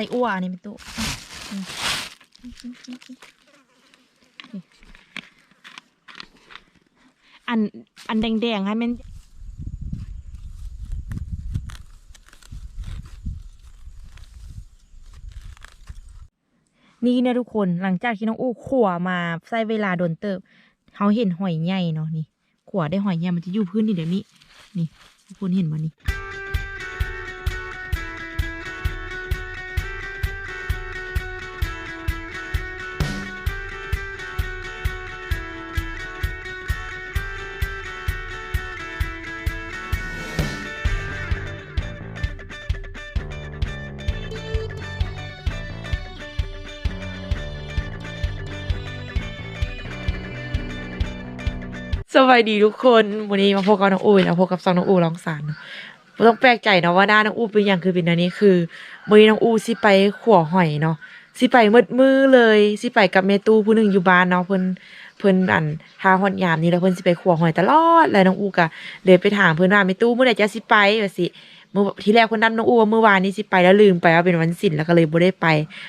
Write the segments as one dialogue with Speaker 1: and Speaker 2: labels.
Speaker 1: ส่อั่วนนี่เป็นตู้อืมนี่อันอันแดงๆให้มันนี่นะทุกคนหลังจากที่น้องอู้ขั่วมาใช้เวลาโดนเติบเขาเห็นหอยใหญ่เนาะนี่ขั่วได้หอยใหญ่มันจะอยู่พื้นนี่เดี๋ยวนี้ นี่ทุกคนเห็นมันนี่ สวัสดีทุกคนวันนี้มาพบกับน้องอู้นะพบกับซองน้องอูร้องสารต้องแปลกใจเนาะว่าหน้าน้องอูเป็นอย่างคือเป็นอันนี้คือวันนี้น้องอูสิไปขัวหอยเนาะสิไปมืดมือเลยสิไปกับเมตูผู้หนึ่งอยู่บ้านเนาะเพิ่นเพิ่นอันทาหอนยามนี่แล้วเพิ่นสิไปขัวหอยตลอดแล้วน้องอูก็เลยไปถามเพิ่นว่าเมตูเมื่อไหร่จะสิไปว่าสิ มื่อที่แรกเพิ่นนัดน้องอูว่าเมื่อวานนี้สิไปแล้วลืมไปว่าเป็นวันศิลป์แล้วก็เลยบ่ได้ไป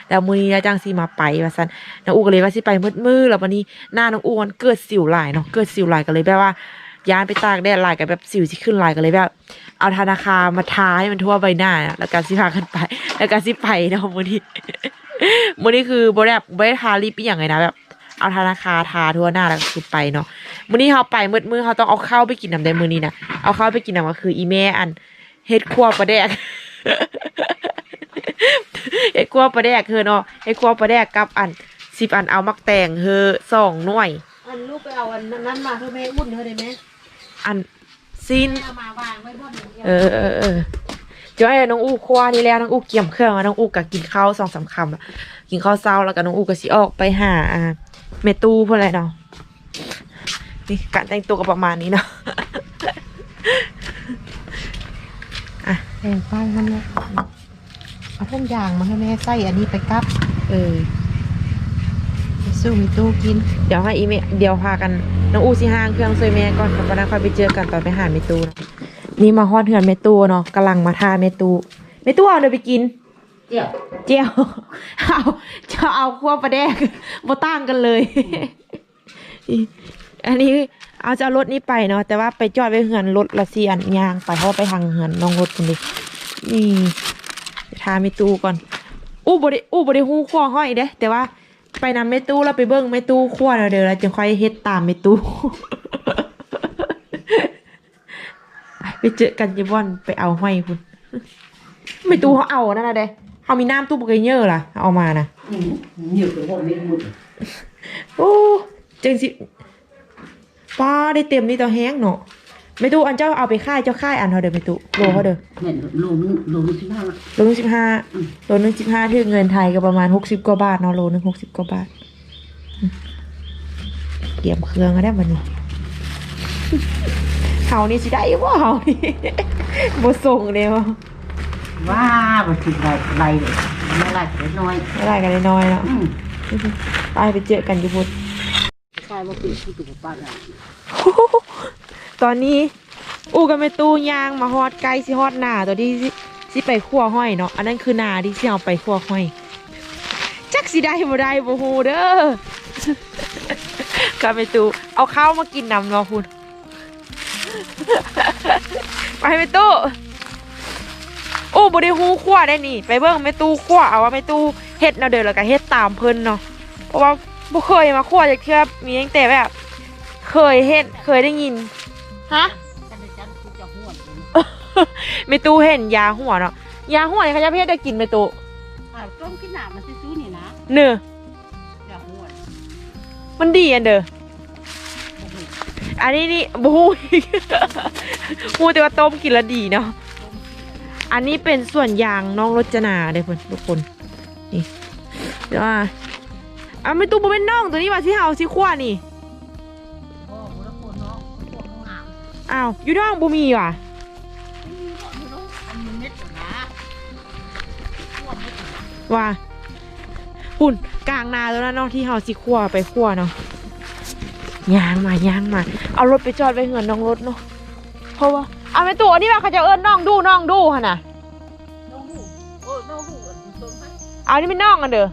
Speaker 1: แล้วมื้อนี้แล้วจังสิมาไปว่าซั่นน้องอูก็เลยว่าสิไปมืดมือแล้ววันนี้หน้าน้องอู้มันเกิดสิวหลายเนาะเกิดสิวหลายก็เลยแบบว่ายานไปตากแดดหลายกับแบบสิวที่ขึ้นหลายกันเลยแบบ เอาธนาคารมาทาให้มันทั่วใบหน้านะแล้วการสิพากันไป แล้วการสิไปเนาะมื้อนี้มื้อนี้คือบ่ได้แบบบ่ได้ทาลิปอย่างไงนะแบบเอาธนาคารทาทั่วหน้าแล้วก็คือไปเนาะมื้อนี้เฮาไปมืดมื้อเฮาต้องเอาข้าวไปกินนำได้มื้อนี้นะเอาข้าวไปกินนำก็คืออีแม่อัน เฮ็ดครัวปลาแดกเฮ็ดครัวปลาแดกเฮอเนาะเฮ็ดครัวปลาแดกกับอัน10อันเอามักแตงเฮอสองหน่วย
Speaker 2: อันลูกไปเอาอันนั้นมาเพื่อแม่อุ่นเธอได้ไหม
Speaker 1: อันซีน
Speaker 2: แม่เอามาวางไว้บนหนึ่งเดียว
Speaker 1: เออเออเออเดี๋ยวให้น้องอู้คว้านี่แล้วน้องอู้เกี่ยมเครื่องอะน้องอู้ก็กินข้าวสองสามคำอะกินข้าวเช้าแล้วก็น้องอู้ก็สิออกไปหาอ่าเมตู้เพื่ออะไรเนาะนี่การแต่งตัวก็ประมาณนี้เนาะอะ
Speaker 2: แบ่งปันมันเนี่ยเอาทุกอย่างมาให้แม่ใส่อันนี้ไปกับ
Speaker 1: เออ
Speaker 2: ไปสู้มีตู้กิน
Speaker 1: เดี๋ยวให้อีเมเดี๋ยวพากันน้องอู้สิห้างเครื่องซวยแม่ก่อนแล้วก็นะค่อยไปเจอกันตอนไปหาเมตู้เนาะนี่มาฮอดเหือนเมตู้เนาะกำลังมาทาเมตู้เมตู้เอาเดี๋ยวไปกิน
Speaker 2: เดี๋ยว
Speaker 1: เจียวเอาจะเอาขั้วปลาแดกบ่ต่างกันเลย อันนี้ เอาจะเอารถนี้ไปเนาะแต่ว่าไปจอดไว้เหือนรถละสี่อันยางไปเพราะว่าไปทางเหือนน้องรถคนดินี่ไปทาเมตู้ก่อน อู้บริอู้บริหูขั้วห้อยเด้แต่ว่าไปนำเมตู้แล้วไปเบิ้งเมตู้ขั้วแล้วเดี๋ยวเราจะค่อยเฮ็ดตามเมตู้ไปเจอกันจีบอนไปเอาห้อยคุณไม่ตู้เขาเอานั่นนะเด้เขามีน้ำตู้ปกเยอะล่ะเอามานะ
Speaker 2: nhiều cái bọn mình một
Speaker 1: โอ้จังสิ ป้าได้เต็มนี่ตัวแห้งเนาะไม่ตู้อันเจ้าเอาไปค่ายเจ้าค่ายอันเขาเด้อไม่ตู้โลเขาเด้อ
Speaker 2: này lù nó lù nó chín hàng
Speaker 1: โลนึงสิบห้าโลนึงสิบห้าที่เงินไทยก็ประมาณหกสิบกว่าบาทเนาะโลนึงหกสิบกว่าบาทอืมเกี่ยมเครื่องก็ได้บันนี้เฮานี่สิได้ว่าเฮานี่บ่ส่งเลยว่ะ
Speaker 2: wow và thịt lại lại nó lại cái nói
Speaker 1: ไม่ได้กันน้อยๆเนาะ
Speaker 2: ừ
Speaker 1: ไปไปเจอกันอยู่ ตอนนี้ อูกับแม่ตู้ยางมาฮอดไกลสิฮอดหนาตัวที่สิไปขั่วห้อยเนาะอันนั้นคือหนาที่สิเอาไปขั่วห้อยจักสิได้บ่ได้บ่ฮู้เด้อกับแม่ตู้เอาข้าวมากินนำเนาะคุณไปแม่ตู้อู้บ่ได้ฮู้ขั่วได้นี่ ไปเบิ่งแม่ตู้ขั่วเอาว่าแม่ตู้เฮ็ดแนวเดิมแล้วก็เฮ็ดตามเพิ่นเนาะเพราะว่า บ่เคยมาขั่วจักเทื่อมีตั้งแต่แบบ เคยเฮ็ดเคยได้ยินฮะ
Speaker 2: chắc là chắc cũng cho huồn
Speaker 1: เมตูเห็นยาหัวเนาะยาหัวเนี่ยเขาจะเพียได้กินเมตู
Speaker 2: à trong cái nào mà xí xú này ná
Speaker 1: เนื้อ
Speaker 2: cho huồn
Speaker 1: มันดีอันเด้ออันนี้นี่บูฮูแต่ว่าต้มกินแล้วดีเนาะอันนี้เป็นส่วนยางน้องรจนาเด้อเพื่อนทุกคนนี่เดี๋ยวว่า อะเมตูบ่เป็นน้องตัวนี้ว่าสิเฮาสิขั้วนี่
Speaker 2: Ồ, bố nó buồn nó, buồn nó ảo.
Speaker 1: อ้าวอยู่น้องบ่มีว่ะ
Speaker 2: Bố nó ăn mít rồi ná. Buồn mít rồi ná.
Speaker 1: ว่าหุ่นกลางนาตัวนั้นเนาะที่เฮาสิขั้วไปขั้วเนาะยางมายางมา เอารถไปจอดไว้เหือนน้องรถเนาะเพราะว่าเอาไม่ตัวนี่ว่าเขาจะเอิ้นน้องดูน้องดูหั่นน่ะ
Speaker 2: Nó hủ. Ồ, nó hủ ở trong đấy.
Speaker 1: เอานี่ไม่น่องกันเด้อ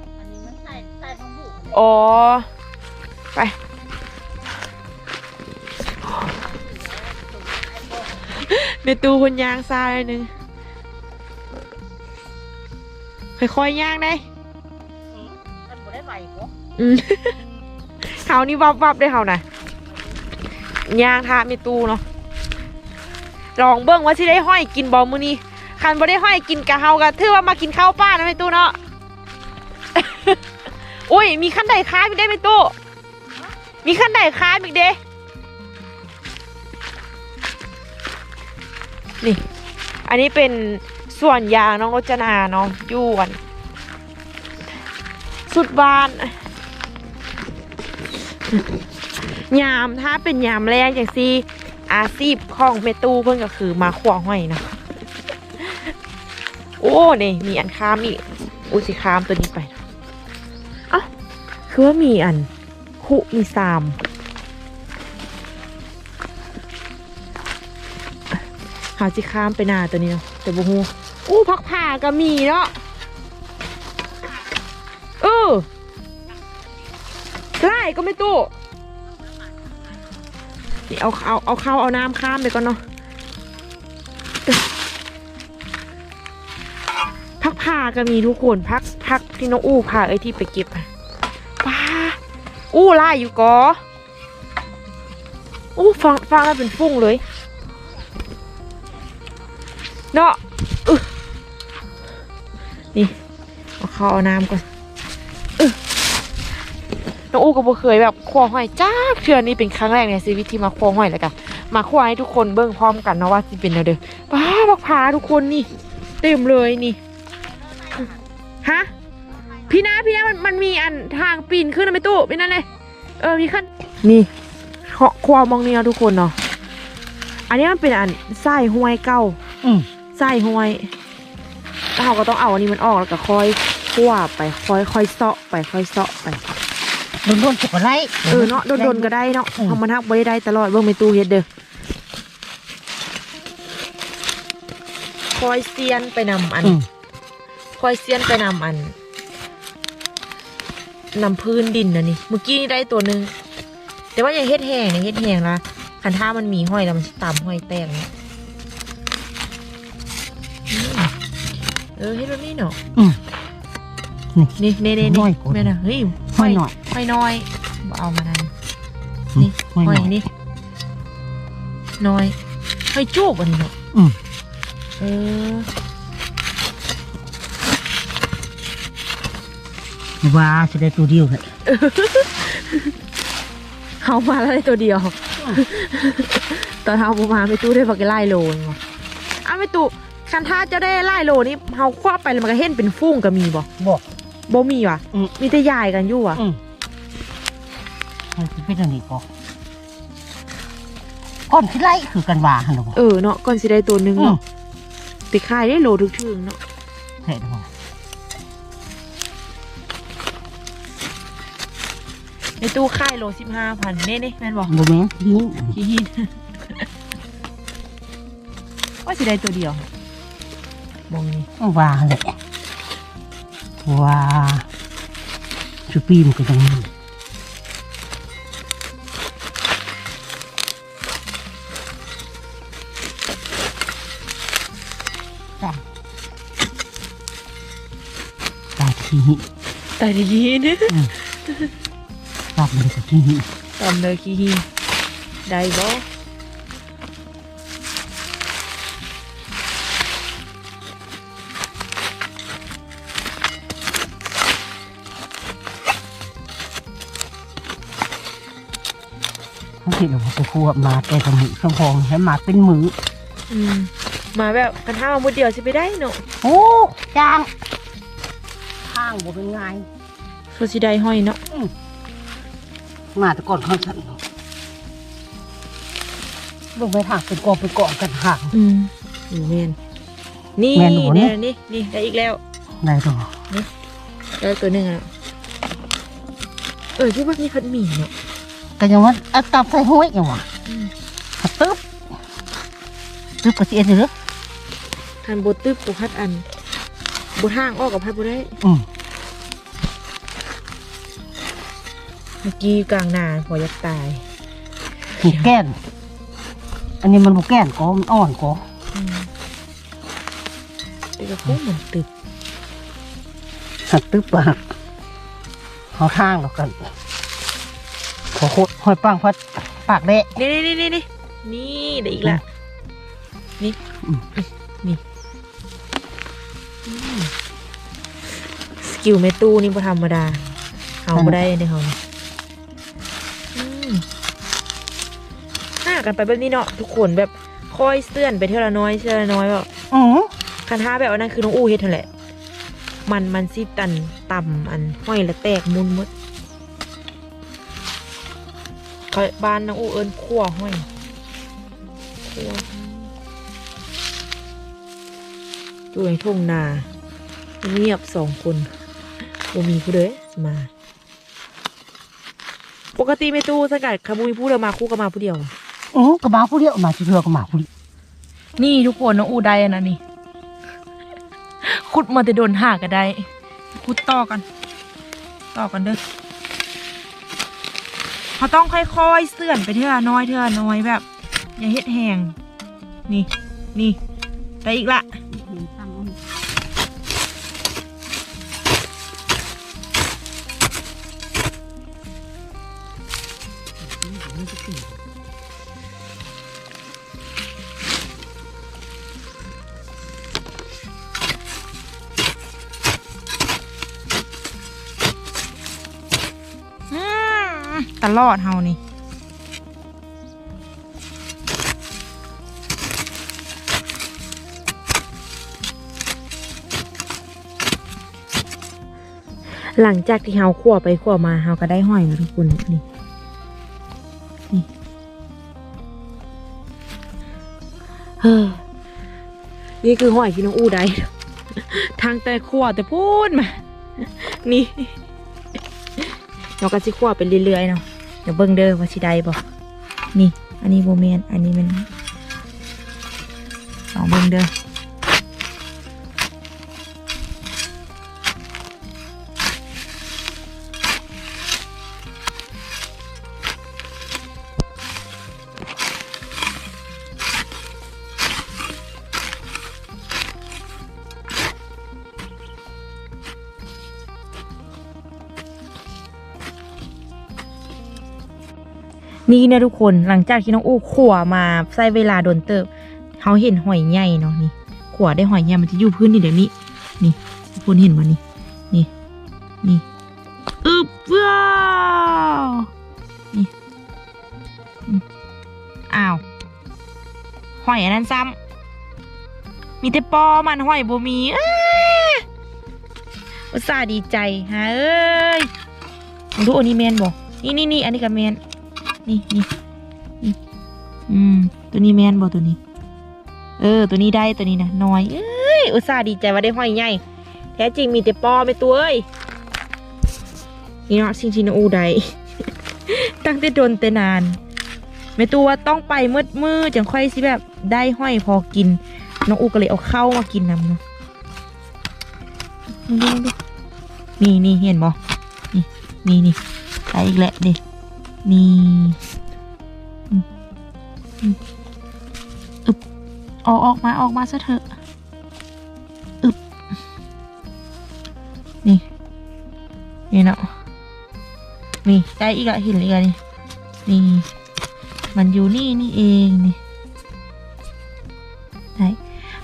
Speaker 2: อ๋อ
Speaker 1: ไปในตู้คนยางซาเลยหนึงค่อยๆย่างได้
Speaker 2: มันบ่ได้ใบก็
Speaker 1: อืมเขานี่วับวับได้เขานะย่างทาเมตูเนาะลองเบิ้งว่าที่ได้ห้อยกินบอมือนี้คันบ่ได้ห้อยกินกะเฮากะถือว่ามากินข้าวป้านะไม่ตู้เนาะ อุ้ย มีขั้นใดค้ายอีกได้ไหมตู้มีขั้นใดค้ายอีกเด้นี่ อันนี้เป็นส่วนยางน้องรจนาเนาะยู่อันสุดบานยามถ้าเป็นยามแรงอย่างซีอาชีพของเมตูเพิ่นก็คือมาขวห้อยนะโอ้นี่มีอันข้ามอีกอุสิข้ามตัวนี้ไปนะ คือว่ามีอัน คุมีซามหาสิข้ามไปนาตัวนี้เนาะแต่บ่ฮู้อู้พักผ่าก็มีเนาะเออไล่ก็ไม่ตู้นี่เอาเอาเอาข้าวเอาน้ำข้ามไปก่อนเนาะพักพาก็มีทุกคนพักพักที่น้องอู้พาไอ้ที่ไปเก็บอะ อู้ไล่อยู่กออู้ฟังฟังแล้วเป็นฟุ้งเลย เนาะอนี่เอาข้าวเอาน้ำก่อนอึน้องอู้ก็บ่เคยแบบคว้าห้อยจ้าเทื่อนี้เป็นครั้งแรกในชีวิตที่มาคว้าห้อยแล้วกันมาคว้าให้ทุกคนเบิ่งพร้อมกันเนาะว่าสิเป็นแนวเด้อป้าบักพาทุกคนนี่ เต็มเลยนี่ฮะ พี่นาพี่นามันมันมีอันทางปีนขึ้นนะไม่ตู้พี่นั่นเลยเออมีขั้นนี่เคาะความมองนี่เนาะทุกคนเนาะอันนี้มันเป็นอันไส้ห้วยเก้า
Speaker 2: อืม
Speaker 1: ไส้ห้วยแล้วเราก็ต้องเอาอันนี้มันออกแล้วก็ค่อยคั่วไปค่อยค่อยเซาะไปค่อยเซาะไป
Speaker 2: โดนโดนจะบ่ไล่
Speaker 1: เออเนาะโดนๆก็ได้เนาะ
Speaker 2: อืม
Speaker 1: ทำมันทักไว้ได้ตลอดเบิ่งไม่ตู้เฮ็ดเด้อคอยเซียนไปนำอัน
Speaker 2: อืม
Speaker 1: คอยเซียนไปนำอัน นำพื้นดินนะนี่ เมื่อกี้นี่ได้ตัวหนึ่ง แต่ว่าอย่าเฮ็ดแห้งนะเฮ็ดแห้งละคันถ้ามันมีห้อยแล้วมันสิตามห้อยแตกเนี่ยอืมเออเฮ็ดแบบนี้เนาะ
Speaker 2: อืม
Speaker 1: นี่เน่เน่
Speaker 2: น้
Speaker 1: นี่
Speaker 2: อยกว่า
Speaker 1: แม่น่ะเฮ้ย
Speaker 2: ห้อยหน่อย
Speaker 1: ห้อยน้อยบ่เอามานั่น
Speaker 2: อืม
Speaker 1: นี่
Speaker 2: ห้อยหน่อย
Speaker 1: นี่น้อยห้อยจูบอันนี้เนาะ
Speaker 2: อืม
Speaker 1: เออ
Speaker 2: ว่าจะได้ตัวเดียวเลย
Speaker 1: เขามาแล้วได้ตัวเดียว ตอนเฮาบ่มาไม่ตู้ได้บักไล่โลนึงวะอ้าวไม่ตู้คันถ้าจะได้ไล่โลนี่เฮาคว้าไปแล้วมันก็เห็นเป็นฟุ้งก็มีบ่
Speaker 2: บอก
Speaker 1: บ่มีว่ะ
Speaker 2: อืม
Speaker 1: มีแต่ยายกันอยู่ว่ะ
Speaker 2: อืมมันจะเป็นอันนี้ก็ก่อนที่ไล่คือกันว่าฮันโหล
Speaker 1: เออเนาะก่อนสิได้ตัวหนึง
Speaker 2: อืม
Speaker 1: เนาะไปขายได้โลถึงๆเนาะ
Speaker 2: เห็นบ่
Speaker 1: ในตู้ขายโล15,000เน่ๆแม่นบ่
Speaker 2: บ่แม่นหิน
Speaker 1: ขี้หินว่าสิได้ตัวเดียวมองนี่
Speaker 2: ว่าเลยว่าชุปีมันก็ต้องมีจ้ะตาทีนี้
Speaker 1: แต่ดีนี่
Speaker 2: ตามันก็ทีนี้
Speaker 1: ตอมเลยขี้หินได้บ่
Speaker 2: เขาคิดว่าจะควบมาแต่กับมือช่องพองให้มาเป็นมือ
Speaker 1: อืมมาแบบกันถ้ามามุดเดียวสิไปได้เนาะ
Speaker 2: โอ้จางข้างบ่เป็นไง
Speaker 1: ก็สิได้ห้อยเนาะ
Speaker 2: มาแต่ก่อนเขาฉันลงไปทางเป็นกองเป็นกองกันห่าง
Speaker 1: อืมอยู่แม่นนี่
Speaker 2: แม่นหนูเนี่
Speaker 1: เนี่ย
Speaker 2: ย
Speaker 1: นี่นี่ได้อีกแล้ว
Speaker 2: ได้ตัว
Speaker 1: ได้ตัวหนึ่งแล้วเออที่ว่านี่พัดหมี่เนาะ
Speaker 2: ก็ยังว่าเอาตับใส่ห้อยอย่างวะ
Speaker 1: อืม
Speaker 2: ตึ๊บตึ๊บกระเทียมหรือ
Speaker 1: ทันบดตึ๊บกูพัดอันบดห้างออกกับพัดบดได้
Speaker 2: อืม
Speaker 1: เมื่อกี้กลางนาพอยักตาย
Speaker 2: นี่แก้น อันนี้มันบุแก้นก็มันอ่อนก็
Speaker 1: อืมแต่ก็พูดเหมือนตึก
Speaker 2: หักตึ๊บปากเอาทางแล้วกันขอโคตรหอยปังพัดปากเละ
Speaker 1: นี่นี่นี่นี่นี่เดี๋ยวอีกละ นี่
Speaker 2: อืม
Speaker 1: นี่อืมสกิลเมตู้นี่บ่ธรรมดา เอาบ่ได้ในเขา กันไปแบบนี้เนาะทุกคนแบบคอยเสื่อนไปเท่าละน้อยเท่าละน้อยแบบ
Speaker 2: อือ
Speaker 1: คันท้าแบบว่านั้นคือน้องอู้เฮ็ดเท่าแหละ มันมันสิตันต่ำอันห้อยและแตกมุนหมดเขาบ้านน้องอู้เอิ้นขั้วห้อยขั้วอยู่ในทุ่งนา เงียบสองคนบ่มีผู้เดยมา ปกติไม่ตู้สกัดขบุยผู้เดียวมาคู่ก็มาผู้เดียว
Speaker 2: อือกระบาผู้เดียวมาเรือก็มาผู้เดียว
Speaker 1: นี่ทุกคนน้องอูได้อะนะนี่ขุดมาแต่โดนหาก็ได้ขุดต่อกันต่อกันเด้อเขาต้องค่อยๆเสื่อนไปเท่าน้อยเท่าน้อยแบบ อย่าเฮ็ดแหงนี่นี่ไปอีกละ ตลอดเฮานี่หลังจากที่เฮาขั่วไปขั่วมาเฮาก็ได้ห้อยแล้วทุกคนนี่นี่เฮ้อนี่คือห้อยที่น้องอู้ได้ทางแต่ขั่วแต่พูดมานี่ เราก็สิขั่วไปเรื่อยๆเนาะเดี๋ยวเบิ้งเด้อว่าสิได้บ่นี่ อันนี้โบเมนอันนี้มันลองเบิ้งเด้อ นี่นะทุกคนหลังจากที่น้องอู้ขั่วมาใช้เวลาโดนเติบเขาเห็นหอยใหญ่เนาะนี่ขั่วได้หอยใหญ่มันจะอยู่พื้นนี่เดี๋ยวนี้นี่ทุกคนเห็นมานี่นี่นี่อึบว้าวนี่อ้าวหอยอันนั้นซ้ำมีแต่ปอมันหอยบ่มีอุตส่าห์ดีใจฮะเอ้ยดูอันนี้แมนบอกนี่นี่นี่อันนี้กับแมน นี่นี่นี่อืม ตัวนี้แมนบ่ตัวนี้ เออ ตัวนี้ได้ตัวนี้นะน้อย เอ้ย อุตส่าห์ดีใจว่าได้ห้อยใหญ่ แท้จริงมีแต่ปอไม่ตัวเอ้ยนี่เนาะสิ่งที่น้องอูได้ ตั้งแต่โดนแต่นานไม่ตัวว่าต้องไปมืดมืดจังค่อยสิแบบได้ห้อยพอกิน น้องอูก็เลยเอาเข้ามากินนำเนาะดูดูนี่นี่เห็นบ่นี่นี่นี่ได้อีกแล้วดิ นี่อึบออกออกมาออกมาซะเถอะอึบนี่ นี่เนาะนี่ได้อีกละห็นอีกละนี่นี่ มันอยู่นี่นี่เองนี่ได้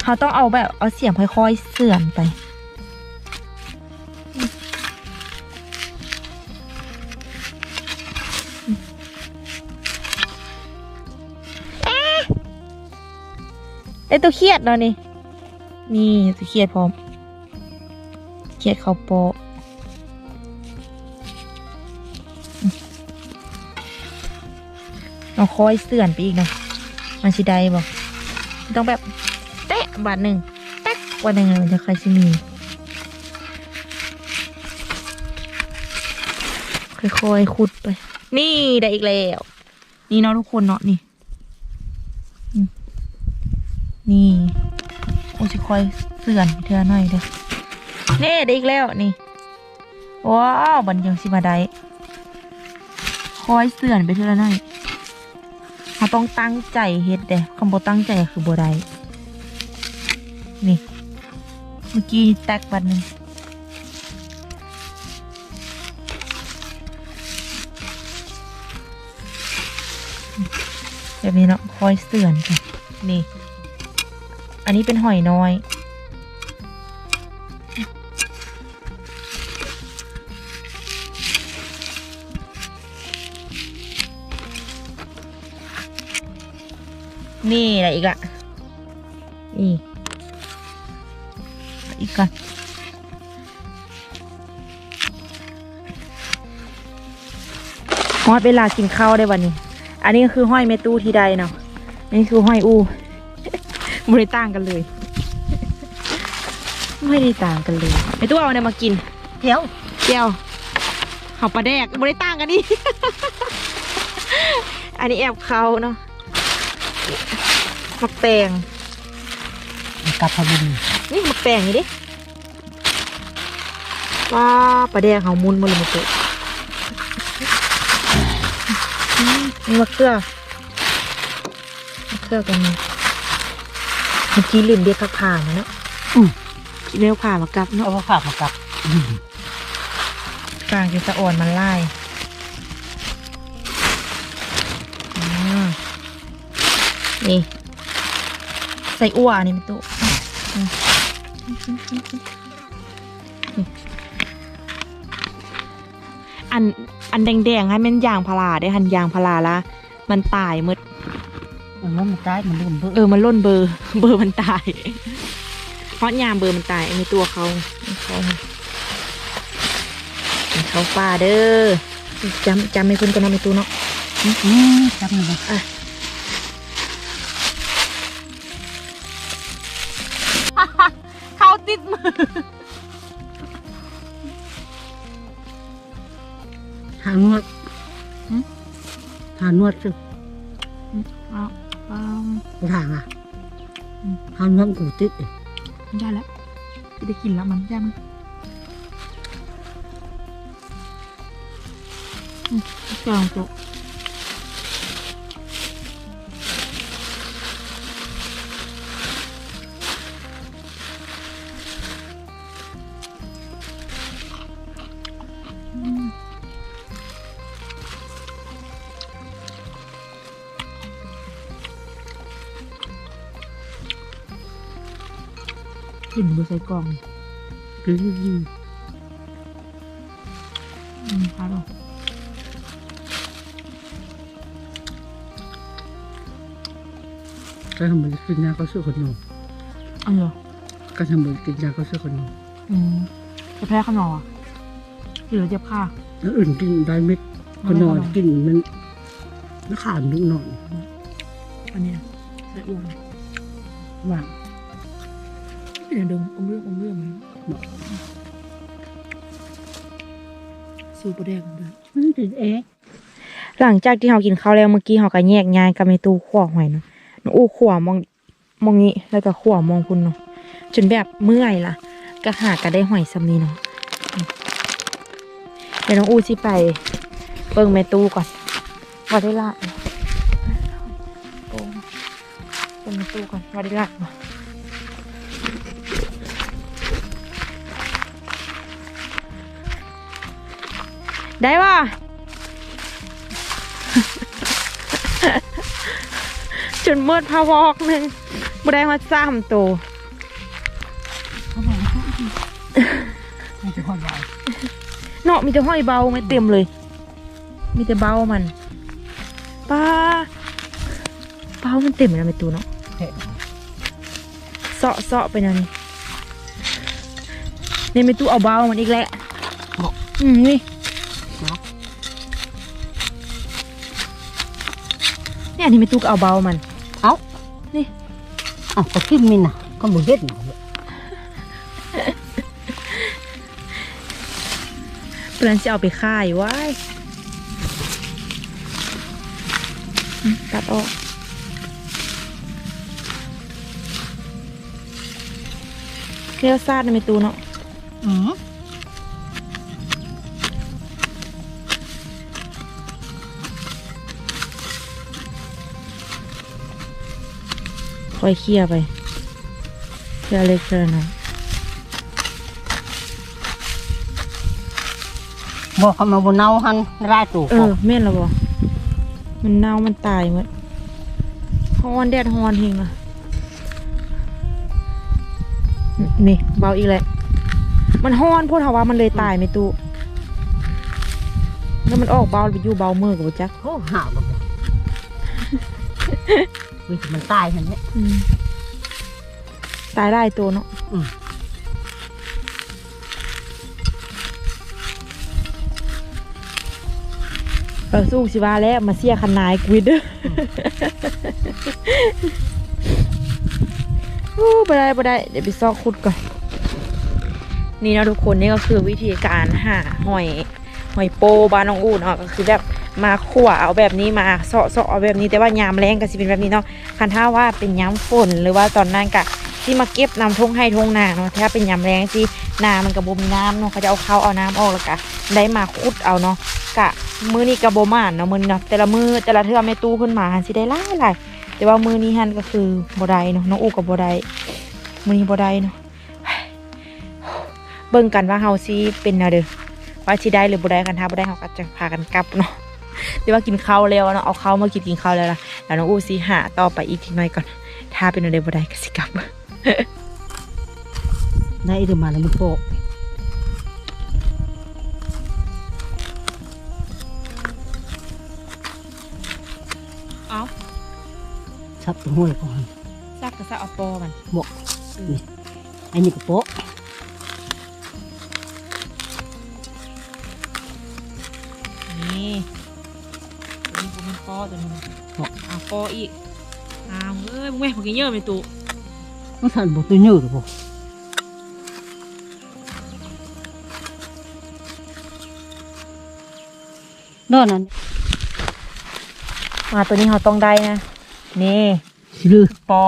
Speaker 1: เขาต้องเอาแบบเอาเสียงค่อยๆเสื่อมไป ได้ตัวเครียดแล้วนี่ นี่ตัวเครียดพร้อม เครียดเขาโปะเราคอยเสื่อนไปอีกเนาะมันสิได้บอกต้องแบบแตะบาทหนึ่งแตะวันหนึ่งมันจะค่อยสิมีค่อยๆขุดไป นี่ได้อีกแล้ว นี่เนาะทุกคนเนาะนี่ นี่โอ้สิคอยเสื่อนเธอหน่อยเด้อเน่ได้อีกแล้วนี่ว้าวบันยังสิมาได้คอยเสื่อนไปเท่านั้นอยเราต้องตั้งใจเฮ็ดเด้คำบ่ตั้งใจคือบ่ได้นี่ เมื่อกี้แตกบัดหนึ่งแบบนี้เนาะคอยเสื่อนค่ะนี่ อันนี้เป็นหอยน้อย นี่อะไรอีกอะนี่ อีกก่อนฮอดเวลากินข้าวได้วันนี้ อันนี้ก็คือห้อยเมตู้ที่ใดเนาะนนี้คือห้อยอู ไม่ได้ต่างกันเลย ไม่ได้ต่างกันเลยเมตู้เอาอะไรมากิน
Speaker 2: เที่ยว
Speaker 1: แก้วเขาปลาแดกไม่ได้ต่างกันนี่ อันนี้แอบเขาเนาะมักแตง
Speaker 2: กับพบุญ
Speaker 1: นี่มักแตงนี่ดิว้าปลาแดกเขามุนมาเลยมาเตะอืมนี่มักเกลือมักเกลือกันนี่ เมื่อกี้ลืมเรียกข้าวผ่ามาเนาะ
Speaker 2: อืม
Speaker 1: กินเรียกผ่ามากับเนาะ
Speaker 2: เอามาฝากมากับอืม
Speaker 1: กลางจะสะอ่อนมันไล่อ่านี่ ใส่อั่วนี่มันตุอืมนี่อันอันแดงๆให้มันยางพาราได้หันยางพาราละมันตายหมด
Speaker 2: มันว่ามันได้มันรุ่นเบิ่
Speaker 1: เออมันล่นเบอร์ เบอร์มันตาย เพราะยามเบอร์มันตายอันนี้ตัวเขาเขาเขาป่าเด้อจำจำไม่คุณกันเนาะไม่ตู้เนาะ
Speaker 2: อืมจำเลย
Speaker 1: เขาติดมือ
Speaker 2: หานวด
Speaker 1: หืม
Speaker 2: หานวดสิ หานวดกูติดอีก
Speaker 1: ไม่ได้แล้วจะได้กินแล้วมันย่ามันอืมจางโต๊ กินบใส่กล่อง
Speaker 2: อืม
Speaker 1: อืมครับผม
Speaker 2: ก็ทำมันกินยาก็ซื้อขนม
Speaker 1: อันเหรอ
Speaker 2: ก็ทำมันกินยาก็ซื้อขนม
Speaker 1: อืมจะแพ้ขนมอะหรือเจ็บข้า
Speaker 2: แล้วอื่นกินได้เม็ดขนมกินมันมันขาดนิดหน่อย
Speaker 1: อันเนี้ยใส่อ้วน
Speaker 2: ว่า
Speaker 1: เป็น อย่างเดิมอมเรื่องอมเรื่องมันสูประแดงเลย
Speaker 2: มันติดเอ๊ะ
Speaker 1: หลังจากที่เรากินข้าวแล้วเมื่อกี้เราก็แยกย้ายกับในตู้ขวหอยเนาะน้องอู้ขวมองมองนี้แล้วก็ขวมองคุณเนาะจนแบบเมื่อยล่ะ ก็หากันได้หอยซ้ำนี้เนาะอืมเดี๋ยวน้องอู้สิไปเบิ่งแม่ตู้ก่อนว่าได้ละโอ้เบิ่งแม่ตู้ก่อนว่าได้ละบ่ ได้ป่ะจนเมืดพาวอกหนึ่งบ่ได้มาซ้ำตัว
Speaker 2: เขาบอกว่ามันจะหอดใหญ่
Speaker 1: เนาะมีแต่ห้อยเบาไม่เต็มเลย มีแต่เบามันป้าเบามันเต็มเลยนะไม่ตูเนาะ
Speaker 2: เห็น
Speaker 1: เสาะเสาะไปนั่นนี่เนี่ยไม่ตูเอาเบามันอีกแล้ว
Speaker 2: บอก
Speaker 1: อืมนี่
Speaker 2: เนี่
Speaker 1: ยอันนี้ไม่ตูก็เอาเบามัน
Speaker 2: เอ้า
Speaker 1: นี่
Speaker 2: อ้าวก็กินมินน่ะก็บ่เฮ็ดหน่อย
Speaker 1: เพื่อนจะเอาไปค่ายไว้อืมตัดออกเรียวซาดนะไม่ตูเนาะ
Speaker 2: อืม
Speaker 1: ค่อยๆเคี่ยไปเทีละเล็กเทีละน้อย
Speaker 2: บอกเขามาบนเนาหันได้ตัว
Speaker 1: เออแม่นแล้วบ่มันเน่ามันตายหมดฮอนแดดฮอนเฮงอะนี่เบาอีกแล้วมันฮอนพูดเถาว่ามันเลยตายไหม่ตู้แล้วมันออกเบาไปอยู่เบามือกับจัก
Speaker 2: โอ้ห่าวแบบ วิธีมันตายเห็นไหม
Speaker 1: อืมตายได้ตัวเนาะ
Speaker 2: อืม
Speaker 1: เออสู้สิว่าแล้วมาเสียคันนายกวิดเด้อโอ้บ่ได้บ่ได้ เดี๋ยวไปซอกคุดก่อน นี่เนาะทุกคนนี่ก็คือวิธีการหาหอยหอยโปบานน้องอูเนาะก็คือแบบ มาขั่วเอาแบบนี้มาเสาะเสาะเอาแบบนี้แต่ว่ายามแรงก็สิเป็นแบบนี้เนาะคันถ้าว่าเป็นยามฝนหรือว่าตอนนั้นกะที่มาเก็บนำทงให้ทงนาเนาะถ้าเป็นยามแรงที่นามันกระบมีน้ำเนาะเขาจะเอาเข้าเอาน้ำออกแล้วกะได้มาขุดเอาเนาะกะมือนี้กระโบมานเนาะมือนี้เนาะแต่ละมือแต่ละเทื่อแม่ตู้ขึ้นมาหันสิได้หลายหลายแต่ว่ามือนี้หันก็คือบ่ได้เนาะน้องอูกับบ่ได้มือนี้บ่ได้เนาะเบิ่งกันว่าเฮาสิเป็นแนวเด้อว่าสิได้หรือบ่ได้กันถ้าบ่ได้เฮาก็จะพากันกลับเนาะ เดี๋ยวว่ากินข้าวแล้วเนาะเอาข้าวมากินกินข้าวแล้วล่ะแล้วน้องอู้สิหาต่อไปอีกทีหน่อยก่อน ถ้าเป็นแนวเด้อบ่ได้ก็สิกลับ
Speaker 2: ได้เดี๋ยวมาแล้วมันโปะ
Speaker 1: เอา
Speaker 2: ชับตัวห้วยก่อน
Speaker 1: ซักก็ซักเอาปอมัน
Speaker 2: บอกนี่ไอ้นี่ก็โปะ
Speaker 1: นี่ ตัวนี้เอาปออีกอ้าวเอ้ยมึงแม่ผมกินเยอะไหมตู่
Speaker 2: มันสั่นบอกตัวเนื้อหรือเปล่านอนนั้น
Speaker 1: มาตัวนี้เฮาต้องได้นะ นี่
Speaker 2: สิลือ
Speaker 1: ปอ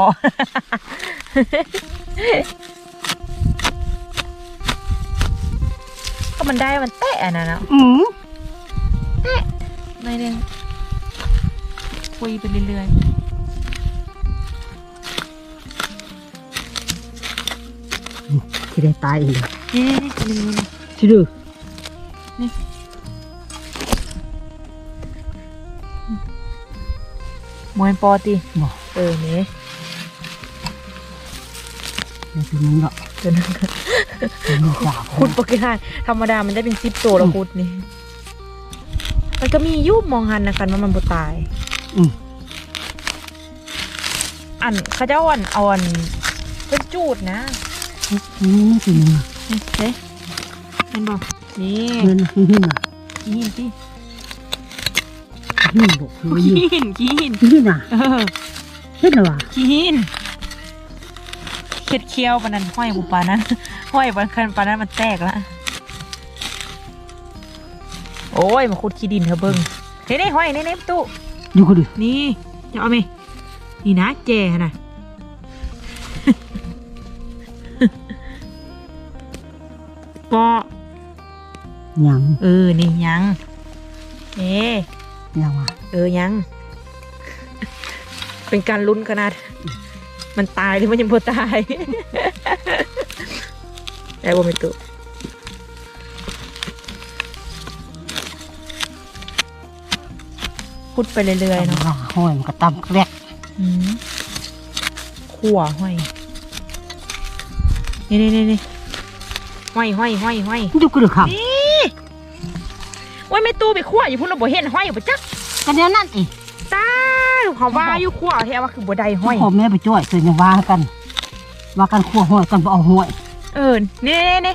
Speaker 1: ก็มันได้มันแตะนะเนาะ
Speaker 2: อืม
Speaker 1: ไม่ได้ คุยไปเรื่อย
Speaker 2: ที่ได้ตายอีก
Speaker 1: ๆนี่นี่นี่นี่นี่
Speaker 2: สิลือ
Speaker 1: มวยปอตี
Speaker 2: บอก
Speaker 1: เออนี่
Speaker 2: ในตัวนี้เนาะ
Speaker 1: เดี๋ยวนั้น
Speaker 2: ตัวนี้จ่า
Speaker 1: คุดปกติธรรมดามันได้เป็นซิปโตแล้วคุดนี่ มันก็มียุบมองหันนะคะว่ามันบ่ตาย
Speaker 2: อั
Speaker 1: นเขาเจ้าอันอาอันเป็นจูดนะ
Speaker 2: นี่ตัวนี้
Speaker 1: นี่เฮ้ยเห็นบอกนี่
Speaker 2: เงินหินหินอะ
Speaker 1: ขี้หินสิ
Speaker 2: หินบอกคือหินขี้
Speaker 1: หินขี้หิน
Speaker 2: อะ
Speaker 1: เออ
Speaker 2: หินเหรอวะ
Speaker 1: ขี้หินเข็ดเคี้ยวปนันห้อยบุปานั้นห้อยปานคันปานนั้นมันแตกละโอ้ยมาขุดขี้ดินเธอเบิ้งเฮ้ยนี่ห้อยนี่นี่ตู้
Speaker 2: อยู่คนเดียว
Speaker 1: นี่จะเอาไหมนี่นะแจนะปอ
Speaker 2: ยัง
Speaker 1: เออนี่ยังเอ๊
Speaker 2: ยังวะ
Speaker 1: เออยัง เป็นการลุ้นขนาด มันตายหรือมันยังพอตายได้บ่เป็นตุ พูดไปเรื่อยๆเนาะ
Speaker 2: เนาะห้อยมันก็ตำแกรก
Speaker 1: อืมขั่วห้อยนี่นี่นี่นี่ห้อยห้อยห้อยห้อย
Speaker 2: อยู่คนเดียวครับ
Speaker 1: นี่ว่าไม่ตู้ไปขั่วอยู่พุ่นเราบ่เห็นห้อยอยู่ปะจ๊ะ
Speaker 2: กันเดียวนั่นเอง
Speaker 1: ตาเขาว่าอยู่ขั่วแท้ว่าคือบ่ได้ห้อย
Speaker 2: พ่อแม่ไปช่วยเคยยังว่ากัน ว่ากันขั้วห้อยกันบ่เอาห้อย
Speaker 1: เออนี่นี่นี่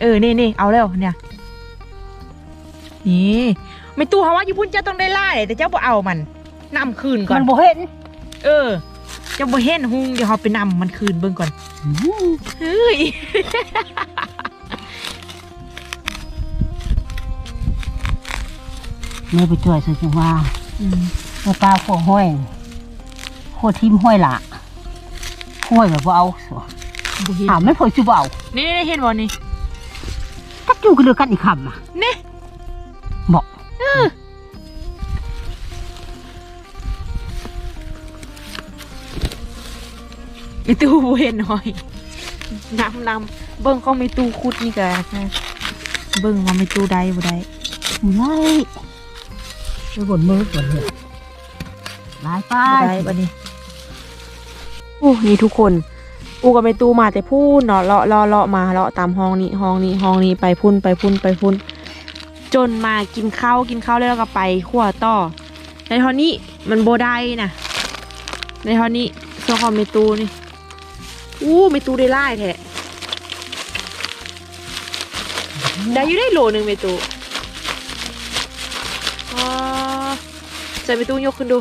Speaker 1: เออนี่นี่เอาแล้วเนี่ย นี่ ไม่ตู้เขาว่าอยู่พุ่นเจ้าต้องได้ไล่แต่เจ้าบ่เอามันนำคืนก่อน
Speaker 2: มันบ่เห็น
Speaker 1: เออ เจ้าบ่เห็นหุงเดี๋ยวเขาไปนำมันคืนเบิ่งก่อน
Speaker 2: อืม
Speaker 1: เฮ้ย
Speaker 2: แม่ไปช่วยเคยยังว่า
Speaker 1: อืม
Speaker 2: ว่าตาขั้วห้อยขั้วทิมห้อยละห้อยแบบบ่เอาสัว
Speaker 1: บ่เห็น
Speaker 2: ถามไม่พอสิบ่เอา
Speaker 1: นี่นี่เห็นบ่นี่
Speaker 2: จักอยู่กันเดียวกันอีกคำอะ
Speaker 1: นี่ ไม่ตู้บ่เห็นหอยน้ำน้ำเบิ่งของไม่ตู้คุดนี่ก็นะเบิ่งว่าไม่ตู้ได้บ่ได้
Speaker 2: ไม่ไปบนมือก่อนเลยลายไป
Speaker 1: บ่ได้บัดนี้โอ้นี่ทุกคนอูกับไม่ตู้มาแต่พูนเนาะเลาะเลาะเลาะมาเลาะตามห้องนี้ห้องนี้ห้องนี้ไปพุ่นไปพุ่นไปพุ่นจนมากินข้าวกินข้าวแล้วเราก็ไปขั้วต่อ ในท่อนนี้มันโบได้นะในท่อนนี้ส่วนของเมตูนี่ อู้เมตูได้ไล่แท้ได้อยู่ได้โหลหนึ่งเมตูใส่เมตูยกขึ้นดู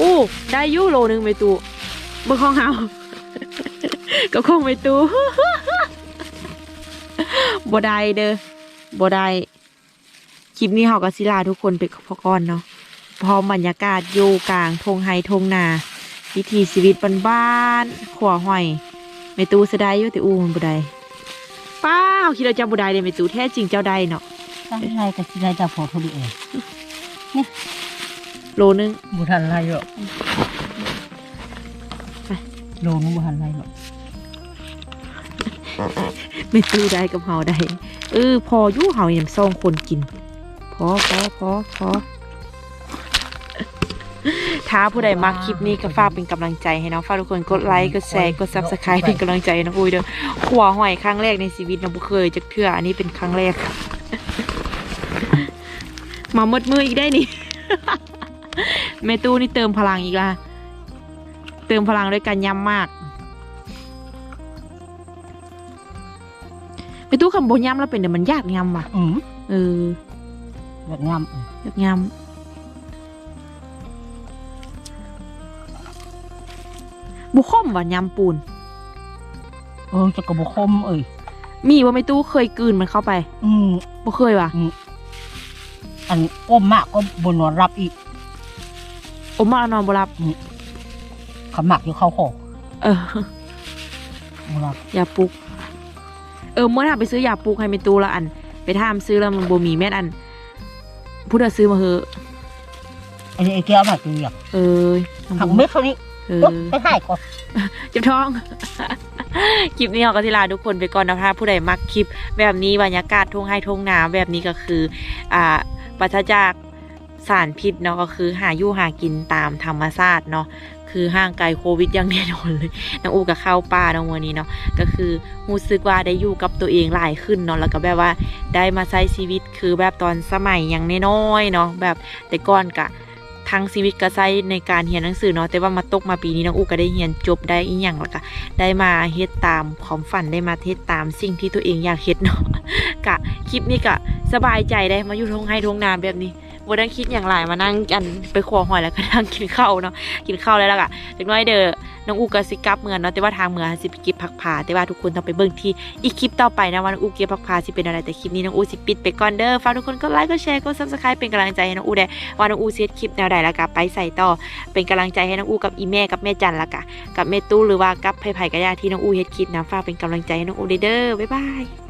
Speaker 1: อู้ได้อยู่โหลหนึ่งเมตูเบิ่งของเฮาก็คงเมตูบ่ได้เด้อบ่ได้คลิปนี้เฮาก็สิลาทุกคนไปพอก่อนเนาะพร้อมบรรยากาศอยู่กลางทงไฮทงนา วิถีชีวิตบ้านๆขวหอยไม่ตู้เสยดายอยู่แต่อู้มันบ่ได้ป้าวคิดว่าเจ้าบ่ได้เด้ไม่ตู้แท้จริงเจ้าได้เนาะ
Speaker 2: ตั้งใจกับที่ได้จะพอทุเรียน
Speaker 1: โลนึง
Speaker 2: บุทันไรหรอก
Speaker 1: ไป
Speaker 2: โลนึงบุทันไรหรอก
Speaker 1: ไม่ตู้ได้กับเฮาได้เออพออยู่เฮายังสองคนกิน พอพอพอพอ ถ้าผู้ใดมักคลิปนี้ก็ฝากเป็นกำลังใจให้เนาะฝากทุกคนกดไลค์กดแชร์กด subscribe เป็นกำลังใจให้น้องอุ้ยเด้อขัวหอยครั้งแรกในชีวิตน้องบ่เคยจักเทื่ออันนี้เป็นครั้งแรกมามืดมืออีกได้นี่เมตู้นี่เติมพลังอีกละเติมพลังด้วยการย้ำมากเมตู้คำโบย้ำแล้วเป็นเดี๋ยวมันยากย้ำว่ะ
Speaker 2: อืม
Speaker 1: เออ
Speaker 2: แบบงาม
Speaker 1: ยากย้ำ บุคมว่ะย้ำปูน
Speaker 2: เออจะกระบอกคมเอ้ย
Speaker 1: มีว่าเมตู้เคยกลืนมันเข้าไป
Speaker 2: อืม
Speaker 1: บ่เคยว่ะ
Speaker 2: อันก้มมากก็บนนอนรับอีก
Speaker 1: อมมาแล้วนอนบ่รับ
Speaker 2: ขมักอยู่เข้าคอ
Speaker 1: เออ
Speaker 2: บ่รับ
Speaker 1: ยาปลุก เออเมื่อถามไปซื้อยาปลุกให้เมตูละอัน ไปถามซื้อแล้วมันบ่มีแม่นอันพูดว่าซื้อมาเหอะ
Speaker 2: อันนี้ไอ้แก้วมาตัวอย่าง
Speaker 1: เออ
Speaker 2: หักเม็ดเท่านี้
Speaker 1: เอ
Speaker 2: โอ๊ะ
Speaker 1: อ
Speaker 2: ไปให้ก่อน
Speaker 1: เจ็บท้อง คลิปนี้เราก็สิลาทุกคนไปก่อนนะคะผู้ใดมักคลิป แบบนี้บรรยากาศทุ่งไห้ทุ่งนาแบบนี้ก็คือ อ่าปราศจากสารพิษเนาะก็คือหาอยู่หากินตามธรรมชาติเนาะคือห่างไกลโควิดอย่างแน่นอนเลยน้องอูกับเข้าป่าเนาะวันนี้เนาะก็คือรู้สึกว่าได้อยู่กับตัวเองหลายขึ้นเนาะแล้วก็แบบว่าได้มาใช้ชีวิตคือแบบตอนสมัยยังน้อยๆเนาะแบบแต่ก่อนกะ ทั้งชีวิตก็ใช้ในการเรียนหนังสือเนาะแต่ว่ามาตกมาปีนี้น้องอูก็ได้เรียนจบได้อีหยังแล้วก็ได้มาเฮ็ดตามความฝันได้มาเฮ็ดตามสิ่งที่ตัวเองอยากเฮ็ดเนาะกะคลิปนี้กะสบายใจได้มาอยู่ทงให้ทงนาแบบนี้ บ่ได้นคิดอย่างไรมานั่งกันไปขวหอยแล้วก็นั่งกินข้าวเนาะกินข้าวแล้วล่ะกะเด็กน้อยเด้อน้องอูก็สิกลับเมืองเนาะแต่ว่าทางเมืองสิไปก็บผักผาแต่ว่าทุกคนต้องไปเบิ่งที่อีกคลิปต่อไปนะว่าน้องอูเก็บผักผาสิเป็นอะไรแต่คลิปนี้น้องอูสิปิดไปก่อนเด้อฝากทุกคนกดไลค์กดแชร์กด Subscribe เป็นกำลังใจให้น้องอูได้ว่าน้องอูเซตคลิปแนวใดแล้วก็ไปใส่ต่อเป็นกำลังใจให้น้องอูกับอีแม่กับแม่จันละกะกับแม่ตู้หรือว่ากับไผ่ไผ่กระยาที่น้องอูเฮ็ดคลิปนะฝากเป็นกำลังใจให้น้องอูเด้อบ๊ายบาย